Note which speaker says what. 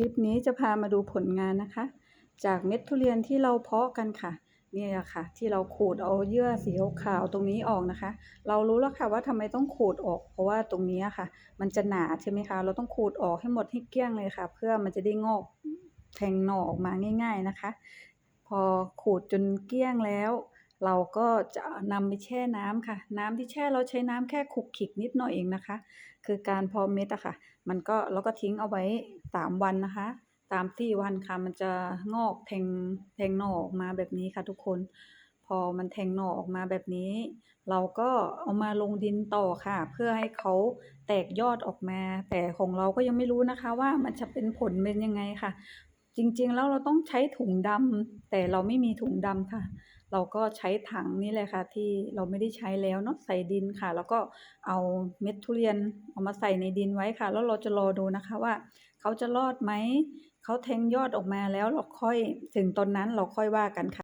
Speaker 1: ลิปนี้จะพามาดูผลงานนะคะ จากเม็ดทุเรียนที่เราเพาะกันค่ะเนี่ยค่ะ ที่เราขูดเอาเยื่อสีขาวตรงนี้ออกนะคะ เรารู้แล้วค่ะว่าทำไมต้องขูดออก เพราะว่าตรงนี้ค่ะ มันจะหนาใช่ไหมคะ เราต้องขูดออกให้หมดให้เกลี้ยงเลยค่ะ เพื่อมันจะได้งอกแทงหน่อออกมาง่าย ๆนะคะ พอขูดจนเกลี้ยงแล้ว เราก็จะนำไปแช่น้ำค่ะ น้ำที่แช่เราใช้น้ำแค่ขุกขิกนิดหน่อยเองนะคะ คือการพอเม็ดอะค่ะ มันก็เราก็ทิ้งเอาไว้สามวันนะคะตามที่วันค่ะมันจะงอกแทงแทงหน่อออกมาแบบนี้ค่ะทุกคน พอมันแทงหน่อออกมาแบบนี้ เราก็เอามาลงดินต่อค่ะ เพื่อให้เขาแตกยอดออกมา แต่ของเราก็ยังไม่รู้นะคะว่ามันจะเป็นผลเป็นยังไงค่ะ จริงๆ แล้วเราต้องใช้ถุงดำแต่เราไม่มีถุงดำค่ะ เราก็ใช้ถังนี่แหละค่ะ ที่เราไม่ได้ใช้แล้วเนาะใส่ดินค่ะ แล้วก็เอาเม็ดทุเรียนเอามาใส่ในดินไว้ค่ะ แล้วเราจะรอดูนะคะว่า เขาจะรอดไหมเขาแทงยอดออกมาแล้วเราค่อยถึงตอนนั้นเราค่อยว่ากันค่ะ